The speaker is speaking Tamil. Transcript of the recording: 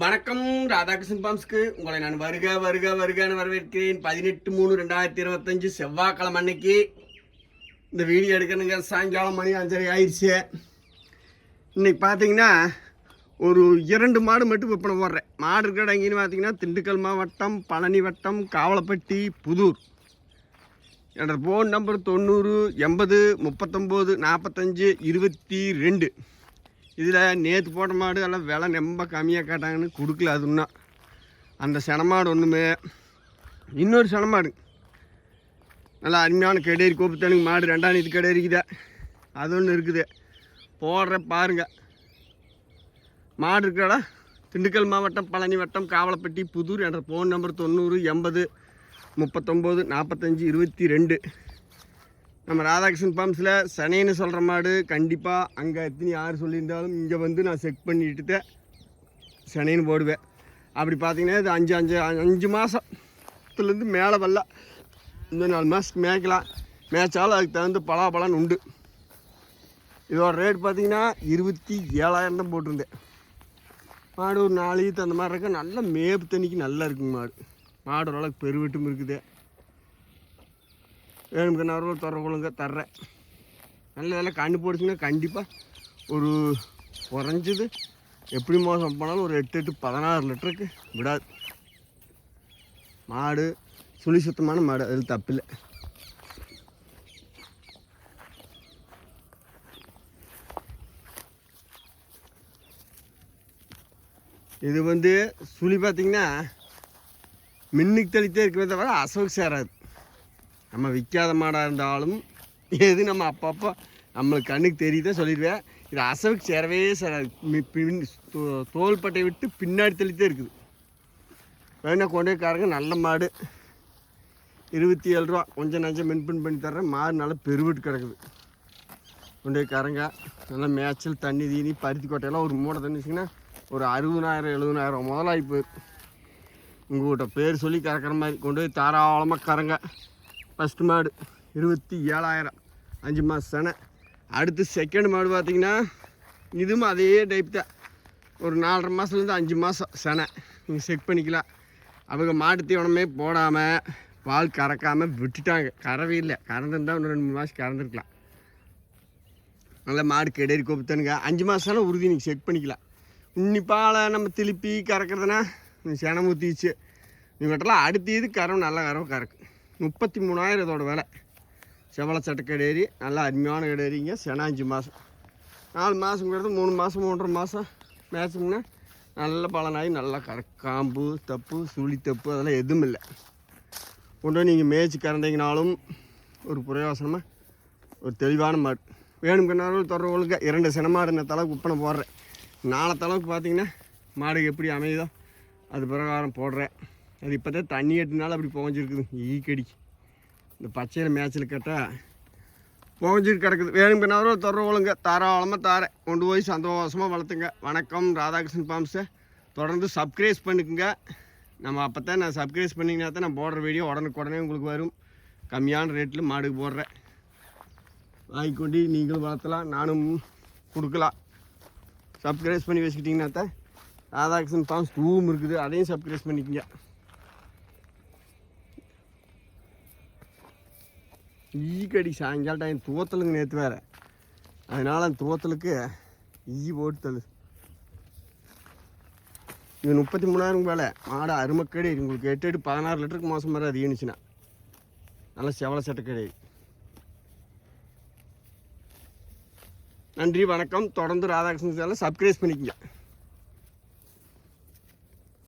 வணக்கம் ராதாகிருஷ்ணன் பாம்ஸ்க்கு. உங்களை நான் வருக வருக வருகன்னு வரவேற்கிறேன். பதினெட்டு மூணு ரெண்டாயிரத்தி இருபத்தஞ்சு செவ்வாய்க்கிழமை அன்னைக்கு. இந்த வீடியோ எடுக்கணுங்க. சாயங்காலம் மணி அஞ்சரை ஆயிடுச்சு. இன்னைக்கு பார்த்தீங்கன்னா ஒரு இரண்டு மாடு மட்டும் விற்பனை போடுறேன். மாடு இருக்கிற இடம் எங்கேன்னு பார்த்தீங்கன்னா திண்டுக்கல் மாவட்டம் பழனி வட்டம் காவலப்பட்டி புதூர். என்னோடய ஃபோன் நம்பர் தொண்ணூறு எண்பது முப்பத்தொம்போது நாற்பத்தஞ்சு இருபத்தி ரெண்டு. இதில் நேற்று போட்ட மாடு எல்லாம் விலை ரொம்ப கம்மியாக கேட்டாங்கன்னு கொடுக்கல அது இன்னும். அந்த செனமாடு ஒன்றுமே இன்னொரு செனமாடு. நல்லா அருமையான கெடேரி கோப்புத்தனுக்கு மாடு ரெண்டாம் இது கெடேரிக்குதே அது ஒன்று இருக்குது. போடுற பாருங்கள் மாடு இருக்கடா திண்டுக்கல் மாவட்டம் பழனி வட்டம் காவலப்பட்டி புதூர் என்ற ஃபோன் நம்பர் தொண்ணூறு எண்பது முப்பத்தொம்போது நாற்பத்தஞ்சு இருபத்தி ரெண்டு. நம்ம ராதாகிருஷ்ணன் பாம்ஸில் சனைன்னு சொல்கிற மாடு கண்டிப்பாக அங்கே எத்தனை யார் சொல்லியிருந்தாலும் இங்கே வந்து நான் செக் பண்ணிட்டு தான் சனைன்னு போடுவேன். அப்படி பார்த்தீங்கன்னா இது அஞ்சு அஞ்சு அஞ்சு மாதத்துலேருந்து மேலே வரல. இந்த நாலு மாதத்துக்கு மேய்க்கலாம். மேய்ச்சாலும் அதுக்கு தகுந்த பலாப்பழம் உண்டு. இதோட ரேட் பார்த்தீங்கன்னா இருபத்தி ஏழாயிரம் தான் போட்டிருந்தேன். மாடு ஒரு நாலு ஈத்து அந்த மாதிரி இருக்க? நல்ல மேப்பு தண்ணிக்கு நல்லா இருக்குங்க மாடு. மாடு ஓரளவுக்கு பெருவெட்டும் இருக்குது. வேணுமுக்கு நான் தொடர்புங்க தர்றேன் நல்ல இதெல்லாம் கண்டு போடுச்சுன்னா கண்டிப்பாக ஒரு குறைஞ்சது எப்படி மோசம் போனாலும் ஒரு எட்டு எட்டு பதினாறு லிட்டருக்கு விடாது. மாடு சுழி சுத்தமான மாடு அதில் தப்பில்லை. இது வந்து சுழி பார்த்தீங்கன்னா மின்னுக்கு தெளித்தே இருக்கிறத தவிர அசோக் சேராது. நம்ம விற்காத மாடாக இருந்தாலும் எது நம்ம அப்பப்போ நம்மளுக்கு கண்ணுக்கு தெரியுதே சொல்லிடுவேன். இது அசவுக்கு சேரவே சேராது பின் தோ- தோள்பட்டை விட்டு பின்னாடி தெளித்தே இருக்குது. வேணா கொண்டு போய் காரங்க நல்ல மாடு. இருபத்தி ஏழு ரூபா. கொஞ்சம் நஞ்சம் மென்பின் பண்ணி தர்றேன். மாடு நல்லா பெருவிட்டு கிடக்குது. கொண்டு போய் கரங்க நல்லா மேய்ச்சல் தண்ணி தீனி பருத்தி கொட்டையெல்லாம் ஒரு மூடை தண்ணி வச்சிங்கன்னா ஒரு அறுபதாயிரம் எழுபதாயிரம் முதலாகி போயிருக்கு உங்கள்கிட்ட பேர் சொல்லி கறக்கிற மாதிரி. கொண்டு போய் தாராளமாக கறங்க. ஃபஸ்ட்டு மாடு இருபத்தி ஏழாயிரம். அஞ்சு மாதம் செனை. அடுத்து செகண்ட் மாடு பார்த்தீங்கன்னா இதுவும் அதே டைப் தான். ஒரு நாலரை மாதத்துலேருந்து அஞ்சு மாதம் செனை. நீங்கள் செக் பண்ணிக்கலாம். அவங்க மாட்டு தீவனமே போடாமல் பால் கறக்காமல் விட்டுட்டாங்க. கறவே இல்லை. கறந்துருந்தா இன்னும் ரெண்டு மூணு மாதம் கறந்துருக்கலாம். நல்லா மாடு கெடேரி கொப்புத்தனுங்க அஞ்சு மாதம்னா உறுதி நீங்கள் செக் பண்ணிக்கலாம். உன்னிப்பால் நம்ம திருப்பி கறக்கிறதுனா செனம் ஊற்றிச்சு இவங்கட்டெல்லாம் அடுத்த இது கறவு நல்லா கறவை கறக்கு. முப்பத்தி மூணாயிரம் இதோட விலை. செவலை சட்டை கடேரி நல்லா அருமையான கடேரிங்க செனாஞ்சு மாதம் நாலு மாதங்கிறது மூணு மாதம் மூன்றரை மாதம் மேய்ச்சோம்னா நல்ல பலனாகி நல்லா கற காம்பு தப்பு சுழி தப்பு அதெல்லாம் எதுவும் இல்லை. கொண்டு போய் நீங்கள் மேய்ச்சி கறந்தீங்கனாலும் ஒரு பிரயோசனமாக ஒரு தெளிவான மாடு. வேணுங்கிறனாலும் தொடர்புகளுக்கு இரண்டு சினமாடு இந்த தளவுக்கு விற்பனை போடுறேன். நாளை தளவுக்கு பார்த்தீங்கன்னா மாடு எப்படி அமையுதோ அது பிரகாரம் போடுறேன். அது இப்போ தான் தண்ணி எட்டுனால அப்படி புகஞ்சிருக்குது. ஈ இந்த பச்சையில் மேய்ச்சல் கேட்டால் புகஞ்சிட்டு கிடக்குது. வேணும் பின்னாரோ தொடர்புகளுங்க தாராளமாக தாரேன். கொண்டு போய் சந்தோஷமாக வளர்த்துங்க. வணக்கம் ராதாகிருஷ்ணன் பாம்ஸை தொடர்ந்து சப்ஸ்கிரைஸ் பண்ணிக்கோங்க. நம்ம அப்போ தான் நான் சப்ஸ்கிரைஸ் பண்ணிங்கன்னா தான் நான் போடுற வீடியோ உடனுக்குடனே உங்களுக்கு வரும். கம்மியான ரேட்டில் மாடுக்கு போடுறேன். வாங்கிக்கொண்டு நீங்களும் வளர்த்தலாம். நானும் கொடுக்கலாம். சப்ஸ்கிரைஸ் பண்ணி வச்சுக்கிட்டிங்கன்னா தான் ராதாகிருஷ்ணன் ஃபார்ம்ஸ் டூவும் இருக்குது. அதையும் சப்ஸ்கிரைஸ் பண்ணிக்கோங்க. ஈ கடி சாயங்கால டைம் தூத்தலுங்க நேற்று வேறு. அதனால் அந்த தூத்தலுக்கு ஈ போட்டு தள்ளு. இது முப்பத்தி மூணாயிரம் வேலை மாடு அருமக்கடி. உங்களுக்கு எட்டு எட்டு பதினாறு லிட்டருக்கு மோசம் வர அது ஈனுச்சுன்னா. நல்லா செவலை சட்டை கிடையாது நன்றி வணக்கம். தொடர்ந்து ராதாகிருஷ்ணன் சேனலை சப்ஸ்கிரைப் பண்ணிக்கங்க.